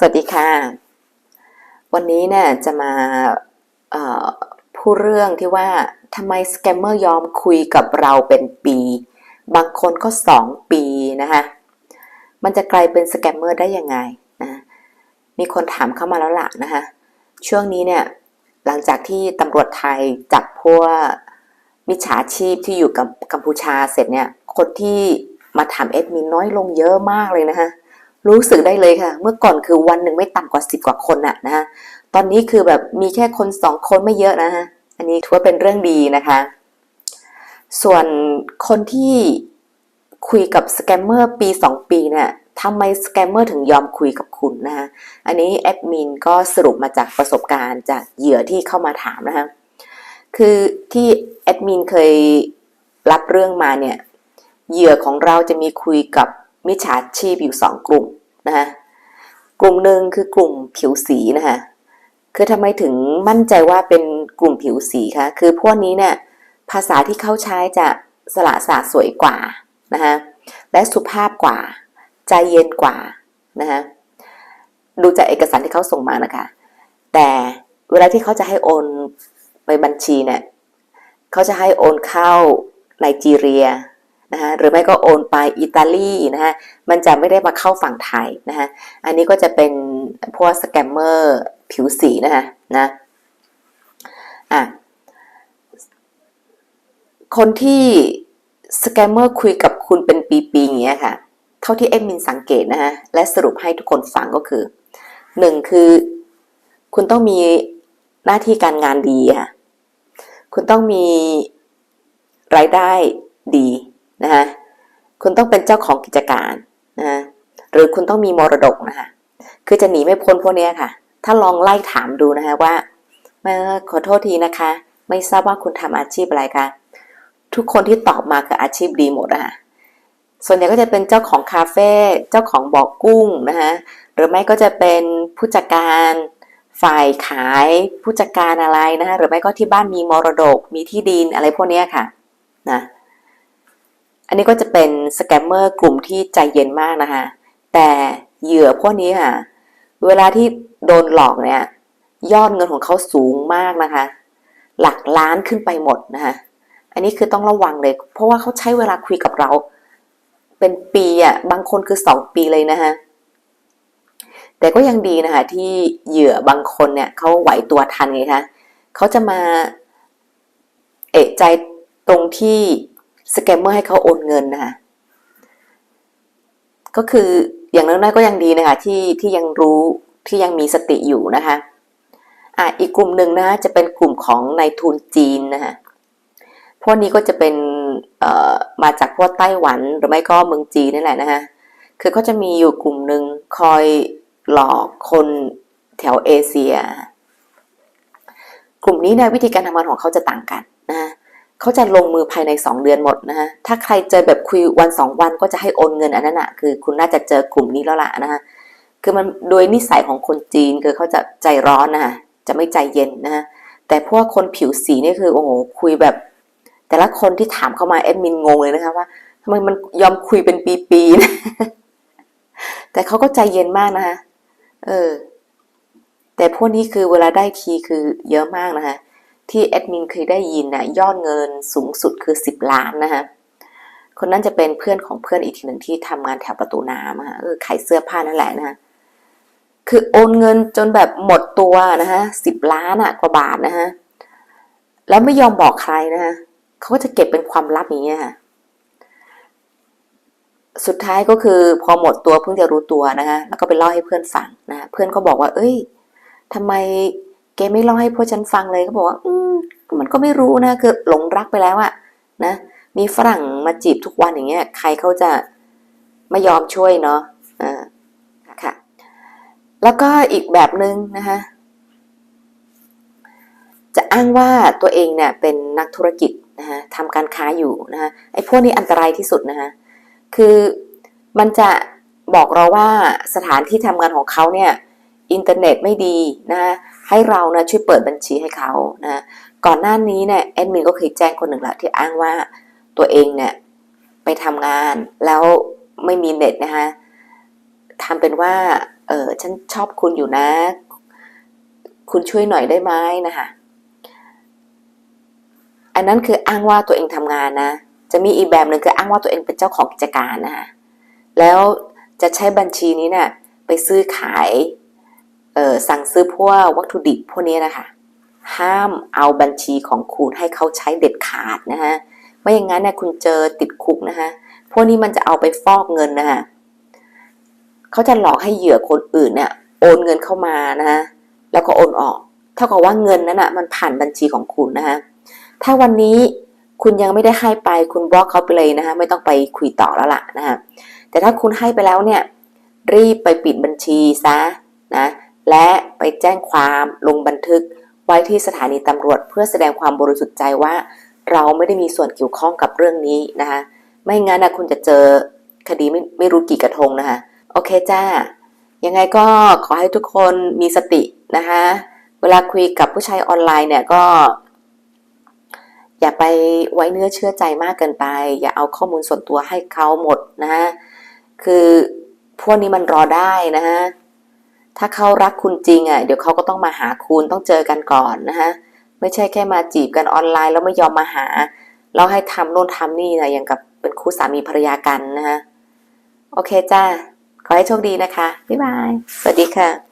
สวัสดีค่ะ วันนี้เนี่ยจะมาพูดเรื่องที่ว่าทำไมสแกมเมอร์ยอมคุยกับเราเป็นปี บางคนก็สองปีนะคะมันจะกลายเป็นสแกมเมอร์ได้ยังไงนะมีคนถามเข้ามาแล้วล่ะนะคะช่วงนี้เนี่ยหลังจากที่ตำรวจไทยจับพวกมิจฉาชีพที่อยู่กับกัมพูชาเสร็จเนี่ยคนที่มาถามเอ็ดมินน้อยลงเยอะมากเลยนะคะ รู้สึกได้เลยค่ะ เมื่อก่อนคือวันหนึ่งไม่ต่ำกว่าสิบกว่าคนอะนะฮะตอนนี้คือแบบมีแค่คนสองคนไม่เยอะนะฮะอันนี้ถือว่าเป็นเรื่องดีนะคะ ส่วนคนที่คุยกับสแกมเมอร์ปีสองปีเนี่ยทำไมสแกมเมอร์ถึงยอมคุยกับคุณนะคะอันนี้แอดมินก็สรุปมาจากประสบการณ์จากเหยื่อที่เข้ามาถามนะคะคือที่แอดมินเคยรับเรื่องมาเนี่ยเหยื่อของเราจะมีคุยกับมิจฉาชีพอยู่สองกลุ่ม นะคะกลุ่มหนึ่งคือกลุ่มผิวสีนะคะคือทำไมถึงมั่นใจว่าเป็นกลุ่มผิวสีคะคือพวกนี้เนี่ยภาษาที่เขาใช้จะสละสาสวยกว่านะคะและสุภาพกว่า ใจเย็นกว่านะคะดูจากเอกสารที่เขาส่งมานะคะ แต่เวลาที่เขาจะให้โอนไปบัญชีเนี่ยเขาจะให้โอนเข้าไนจีเรีย นะคะหรือไม่ก็โอนไปอิตาลีนะคะมันจะไม่ได้มาเข้าฝั่งไทยนะคะอันนี้ก็จะเป็นพวกสแกมเมอร์ผิวสีนะคะนะอะคนที่สแกมเมอร์คุยกับคุณเป็นปีๆอย่างเงี้ยค่ะ เท่าที่เอ็มมินสังเกตนะคะและสรุปให้ทุกคนฟังก็คือหนึ่งคือคุณต้องมีหน้าที่การงานดีค่ะ คุณต้องมีรายได้ดี นะคะคุณต้องเป็นเจ้าของกิจการนะหรือคุณต้องมีมรดกนะคะคือจะหนีไม่พ้นพวกนี้ค่ะ ถ้าลองไล่ถามดูนะคะว่าขอโทษทีนะคะ ไม่ทราบว่าคุณทำอาชีพอะไรคะทุกคนที่ตอบมาคืออาชีพดีหมดนะคะส่วนใหญ่ก็จะเป็นเจ้าของคาเฟ่เจ้าของบ่อกุ้งนะคะหรือไม่ก็จะเป็นผู้จัดการฝ่ายขายผู้จัดการอะไรนะคะหรือไม่ก็ที่บ้านมีมรดกมีที่ดินอะไรพวกนี้ค่ะนะ อันนี้ก็จะเป็นสแกมเมอร์กลุ่มที่ใจเย็นมากนะคะ แต่เหยื่อพวกนี้ค่ะ เวลาที่โดนหลอกเนี่ยยอดเงินของเขาสูงมากนะคะ หลักล้านขึ้นไปหมดนะคะอันนี้คือต้องระวังเลย เพราะว่าเขาใช้เวลาคุยกับเรา เป็นปีอะบางคนคือสองปีเลยนะคะแต่ก็ยังดีนะคะที่เหยื่อบางคนเนี่ยเขาไหวตัวทันไงคะเขาจะมาเอะใจตรงที่ สแกมเมอร์ให้เขาโอนเงินนะคะก็คืออย่างน้อยๆก็ยังดีนะคะที่ที่ยังรู้ที่ยังมีสติอยู่นะคะอะอีกกลุ่มหนึ่งนะจะเป็นกลุ่มของนายทุนจีนนะคะพวกนี้ก็จะเป็นเอ่อมาจากพวกไต้หวันหรือไม่ก็เมืองจีนนี่แหละนะคะคือเขาจะมีอยู่กลุ่มหนึ่งคอยหลอกคนแถวเอเชีย กลุ่มนี้เนี่ยวิธีการทำงานของเขาจะต่างกัน เขาจะลงมือภายใน 2 เดือนหมดนะฮะ ถ้าใครเจอแบบคุยวันสองวันก็จะให้โอนเงินอันนั้นอะคือคุณน่าจะเจอกลุ่มนี้แล้วล่ะนะฮะ คือมันโดยนิสัยของคนจีนคือเขาจะใจร้อนนะฮะ จะไม่ใจเย็นนะฮะ แต่พวกคนผิวสีนี่คือโอ้โหคุยแบบ แต่ละคนที่ถามเข้ามาแอดมินงงเลยนะคะว่าทำไมมันยอมคุยเป็นปีๆนะแต่เขาก็ใจเย็นมากนะคะเออ แต่พวกนี้คือเวลาได้ทีคือเยอะมากนะคะ ที่แอดมินเคยได้ยินนะยอดเงินสูงสุดคือ 10 ล้านนะคะคนนั้นจะเป็นเพื่อนของเพื่อนอีกทีหนึ่งที่ทำงานแถวประตูน้ำอะเอขายเสื้อผ้านั่นแหละนะคะคือโอนเงินจนแบบหมดตัวนะคะสิบล้านอะกว่าบาทนะคะแล้วไม่ยอมบอกใครนะคะเขาก็จะเก็บเป็นความลับอย่างเงี้ยค่ะสุดท้ายก็คือพอหมดตัวเพิ่งจะรู้ตัวนะคะแล้วก็ไปเล่าให้เพื่อนฟังนะเพื่อนก็บอกว่า เอ้ยทำไม แกไม่เล่าให้พวกฉันฟังเลยก็บอกว่า อืมมันก็ไม่รู้นะคือหลงรักไปแล้วอะนะ มีฝรั่งมาจีบทุกวันอย่างเงี้ย ใครเขาจะไม่ยอมช่วยเนาะอ่าค่ะ แล้วก็อีกแบบหนึ่งนะคะจะอ้างว่าตัวเองเนี่ยเป็นนักธุรกิจนะคะทำการค้าอยู่นะคะไอ้พวกนี้อันตรายที่สุดนะคะคือมันจะบอกเราว่าสถานที่ทำงานของเขาเนี่ยอินเทอร์เน็ตไม่ดีนะคะ ให้เรานะช่วยเปิดบัญชีให้เขานะก่อนหน้านี้เนี่ยแอดมินก็เคยแจ้งคนหนึ่งละที่อ้างว่าตัวเองเนี่ยไปทำงานแล้วไม่มีเน็ตนะคะทำเป็นว่าเออฉันชอบคุณอยู่นะ คุณช่วยหน่อยได้ไหมนะคะอันนั้นคืออ้างว่าตัวเองทำงานนะจะมีอีกแบบหนึ่งคืออ้างว่าตัวเองเป็นเจ้าของกิจการนะคะแล้วจะใช้บัญชีนี้เนี่ยไปซื้อขาย ออสั่งซื้อพวกวัตถุดิบพวกนี้นะคะ ห้ามเอาบัญชีของคุณให้เขาใช้เด็ดขาดนะฮะไม่อย่างนั้นเนี่ยคุณเจอติดคุกนะคะพวกนี้มันจะเอาไปฟอกเงินนะคะเขาจะหลอกให้เหยื่อคนอื่นเนี่ยโอนเงินเข้ามานะฮะแล้วก็โอนออก เท่ากับว่าเงินนั้นอะมันผ่านบัญชีของคุณนะคะถ้าวันนี้คุณยังไม่ได้ให้ไปคุณบล็อกเขาไปเลยนะคะไม่ต้องไปคุยต่อแล้วล่ะนะคะแต่ถ้าคุณให้ไปแล้วเนี่ยรีบไปปิดบัญชีซะนะ และไปแจ้งความลงบันทึกไว้ที่สถานีตำรวจเพื่อแสดงความบริสุทธิ์ใจว่า เราไม่ได้มีส่วนเกี่ยวข้องกับเรื่องนี้นะคะไม่งั้นนะคุณจะเจอคดีไม่ไม่รู้กี่กระทงนะคะโอเคจ้า ยังไงก็ขอให้ทุกคนมีสตินะคะเวลาคุยกับผู้ชายออนไลน์เนี่ยก็ อย่าไปไว้เนื้อเชื่อใจมากเกินไป อย่าเอาข้อมูลส่วนตัวให้เขาหมดนะฮะคือพวกนี้มันรอได้นะฮะ ถ้าเขารักคุณจริงอะเดี๋ยวเขาก็ต้องมาหาคุณต้องเจอกันก่อนนะฮะไม่ใช่แค่มาจีบกันออนไลน์แล้วไม่ยอมมาหา แล้วให้ทำโน่นทำนี่นะอย่างกับเป็นคู่สามีภรรยากันนะฮะโอเคจ้าขอให้โชคดีนะคะ บ๊ายบาย สวัสดีค่ะ